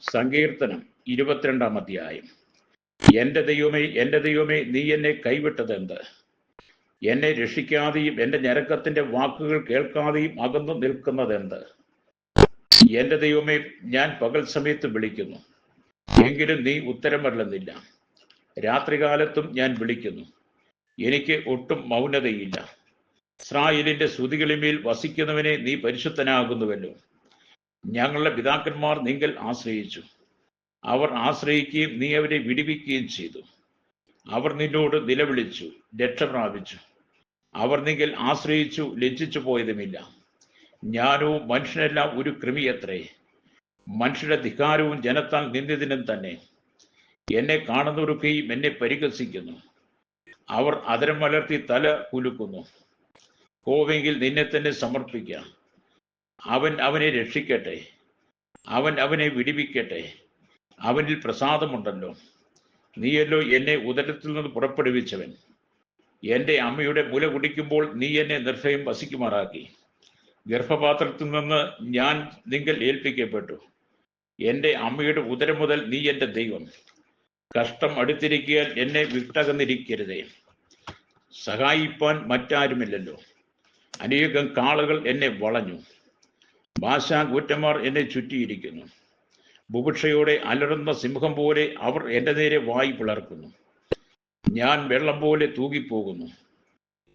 സങ്കീർത്തനം ഇരുപത്തിരണ്ടാം അധ്യായം. എന്റെ ദൈവമേ എന്റെ ദൈവമേ നീ എന്നെ കൈവിട്ടത് എന്ത്? എന്നെ രക്ഷിക്കാതെയും എന്റെ ഞരക്കത്തിന്റെ വാക്കുകൾ കേൾക്കാതെയും അകന്നു നിൽക്കുന്നതെന്ത് എന്റെ ദൈവമേ ഞാൻ പകൽ സമയത്ത് വിളിക്കുന്നു. എങ്കിലും നീ ഉത്തരം വരലെന്നില്ല രാത്രികാലത്തും ഞാൻ വിളിക്കുന്നു. എനിക്ക് ഒട്ടും മൗനതയില്ല. ഇസ്രായേലിന്റെ ശ്രുതികളിമേൽ വസിക്കുന്നവനെ നീ പരിശുദ്ധനാകുന്നുവല്ലോ. ഞങ്ങളുടെ പിതാക്കന്മാർ നിങ്ങൾ ആശ്രയിച്ചു. അവർ ആശ്രയിക്കുകയും നീ അവരെ വിടിവിക്കുകയും ചെയ്തു. അവർ നിന്നോട് നിലവിളിച്ചു രക്ഷ പ്രാപിച്ചു. അവർ നിങ്ങൾ ആശ്രയിച്ചു ലജ്ജിച്ചു പോയതുമില്ല. ഞാനോ മനുഷ്യനെല്ലാം ഒരു കൃമിയത്രേ. മനുഷ്യരുടെ ധികാരവും ജനത്താൽ നിന്ദിതിനും തന്നെ. എന്നെ കാണുന്നവരൊക്കെയും എന്നെ പരിഹസിക്കുന്നു. അവർ അതരം മലർത്തി തല കുലുക്കുന്നു. കോവെങ്കിൽ നിന്നെ തന്നെ സമർപ്പിക്കുക അവൻ അവനെ രക്ഷിക്കട്ടെ. അവൻ അവനെ വിടിവിക്കട്ടെ. അവനിൽ പ്രസാദമുണ്ടല്ലോ. നീയല്ലോ എന്നെ ഉദരത്തിൽ നിന്ന് പുറപ്പെടുവിച്ചവൻ. എന്റെ അമ്മയുടെ മുല കുടിക്കുമ്പോൾ നീ എന്നെ നിർഭയം വസിക്കുമാറാക്കി. ഗർഭപാത്രത്തിൽ നിന്ന് ഞാൻ നിങ്ങൾ ഏൽപ്പിക്കപ്പെട്ടു. എന്റെ അമ്മയുടെ ഉദരം മുതൽ നീ എന്റെ ദൈവം. കഷ്ടം അടുത്തിരിക്കാൻ എന്നെ വിട്ടകന്നിരിക്കരുതേ. സഹായിപ്പാൻ മറ്റാരുമില്ലല്ലോ. അനേകം കാളുകൾ എന്നെ വളഞ്ഞു. ഭാഷാകൂറ്റന്മാർ എന്നെ ചുറ്റിയിരിക്കുന്നു. ബുഭുക്ഷയോടെ അലറുന്ന സിംഹം പോലെ അവർ എന്റെ നേരെ വായി പിളർക്കുന്നു. ഞാൻ വെള്ളം പോലെ തൂകിപ്പോകുന്നു.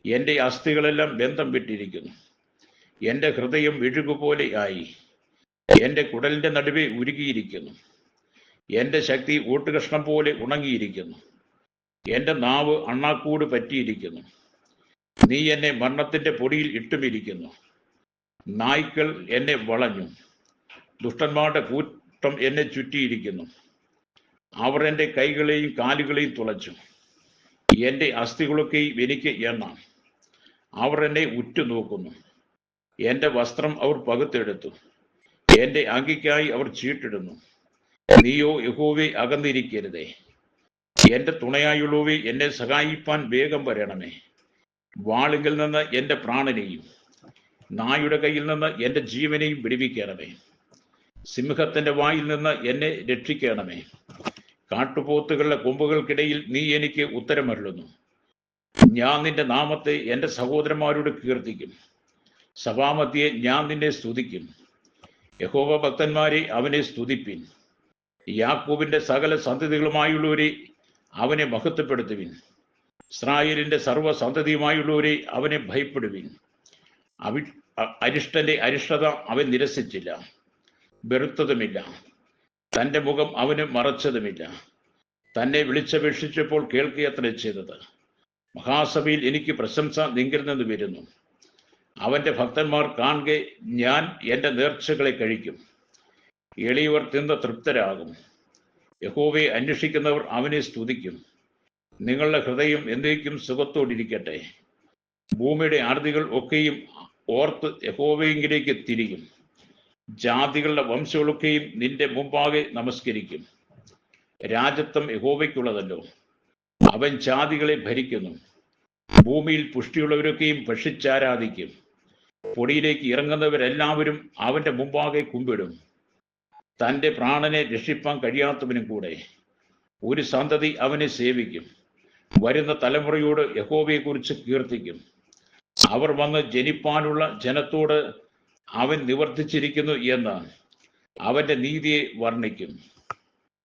എന്റെ അസ്ഥികളെല്ലാം ബന്ധം വിട്ടിരിക്കുന്നു. എന്റെ ഹൃദയം വിഴുകുപോലെ ആയി. എന്റെ കുടലിന്റെ നടുവെ ഉരുകിയിരിക്കുന്നു. എന്റെ ശക്തി ഊട്ടുകഷ്ണം പോലെ ഉണങ്ങിയിരിക്കുന്നു. എന്റെ നാവ് അണ്ണാക്കൂട് പറ്റിയിരിക്കുന്നു. നീ എന്നെ മരണത്തിന്റെ പൊടിയിൽ ഇട്ടുമിരിക്കുന്നു. നായ്ക്കൾ എന്നെ വളഞ്ഞു. ദുഷ്ടന്മാരുടെ കൂട്ടം എന്നെ ചുറ്റിയിരിക്കുന്നു. അവർ എന്റെ കൈകളെയും കാലുകളെയും തുളച്ചു. എന്റെ അസ്ഥികളൊക്കെയും എനിക്ക് എണ്ണാം. അവർ എന്നെ ഉറ്റുനോക്കുന്നു. എന്റെ വസ്ത്രം അവർ പകുത്തെടുത്തു. എന്റെ അങ്കിക്കായി അവർ ചീട്ടിടുന്നു. നീയോ യഹോവെ അകന്നിരിക്കരുതേ. എന്റെ തുണയായുള്ളവേ എന്നെ സഹായിപ്പാൻ വേഗം വരണമേ. വാളുകളിൽ നിന്ന് എന്റെ പ്രാണനെയും നായുടെ കയ്യിൽ നിന്ന് എന്റെ ജീവനെയും വിടുവിക്കണമേ. സിംഹത്തിന്റെ വായിൽ നിന്ന് എന്നെ രക്ഷിക്കണമേ. കാട്ടുപോത്തുകളുടെ കൊമ്പുകൾക്കിടയിൽ നീ എനിക്ക് ഉത്തരമരുളുന്നു. ഞാൻ നിന്റെ നാമത്തെ എന്റെ സഹോദരന്മാരോട് കീർത്തിക്കും. സഭാമധ്യെ ഞാൻ നിന്നെ സ്തുതിക്കും. യഹോവ ഭക്തന്മാരെ അവനെ സ്തുതിപ്പിൻ. യാക്കൂബിന്റെ സകല സന്തതികളുമായുള്ളവരെ അവനെ മഹത്വപ്പെടുത്തുവിൻ. ഇസ്രായേലിന്റെ സർവസന്തതിയുമായുള്ളവരെ അവനെ ഭയപ്പെടുവിൻ. അവി അരിഷ്ടന്റെ അരിഷ്ടത അവൻ നിരസിച്ചില്ല. വെറുത്തതുമില്ല. തന്റെ മുഖം അവന് മറച്ചതുമില്ല. തന്നെ വിളിച്ചപേക്ഷിച്ചപ്പോൾ കേൾക്കുകയത്ര ചെയ്തത്. മഹാസഭയിൽ എനിക്ക് പ്രശംസ നിങ്കിൽ നിന്ന് വരുന്നു. അവന്റെ ഭക്തന്മാർ കാണുക ഞാൻ എന്റെ നേർച്ചകളെ കഴിക്കും. എളിയവർ തിന്ന് തൃപ്തരാകും. യഹോവയെ അന്വേഷിക്കുന്നവർ അവനെ സ്തുതിക്കും. നിങ്ങളുടെ ഹൃദയം എന്തേക്കും സുഖത്തോടിരിക്കട്ടെ. ഭൂമിയുടെ ആർതികൾ ഒക്കെയും ഓർത്ത് യഹോവയെങ്കിലേക്ക് തിരിയും. ജാതികളുടെ വംശങ്ങളൊക്കെയും നിന്റെ മുമ്പാകെ നമസ്കരിക്കും. രാജത്വം യഹോവയ്ക്കുള്ളതല്ലോ. അവൻ ജാതികളെ ഭരിക്കുന്നു. ഭൂമിയിൽ പുഷ്ടിയുള്ളവരൊക്കെയും ഭക്ഷിച്ചാരാധിക്കും. പൊടിയിലേക്ക് ഇറങ്ങുന്നവരെല്ലാവരും അവന്റെ മുമ്പാകെ കുമ്പിടും. തന്റെ പ്രാണനെ രക്ഷിപ്പാൻ കഴിയാത്തവനും കൂടെ. ഒരു സന്തതി അവനെ സേവിക്കും. വരുന്ന തലമുറയോട് യഹോവയെക്കുറിച്ച് കീർത്തിക്കും. അവർ വന്ന് ജനിപ്പാനുള്ള ജനത്തോട് അവൻ നിവർത്തിച്ചിരിക്കുന്നു എന്ന് അവന്റെ നീതിയെ വർണിക്കും.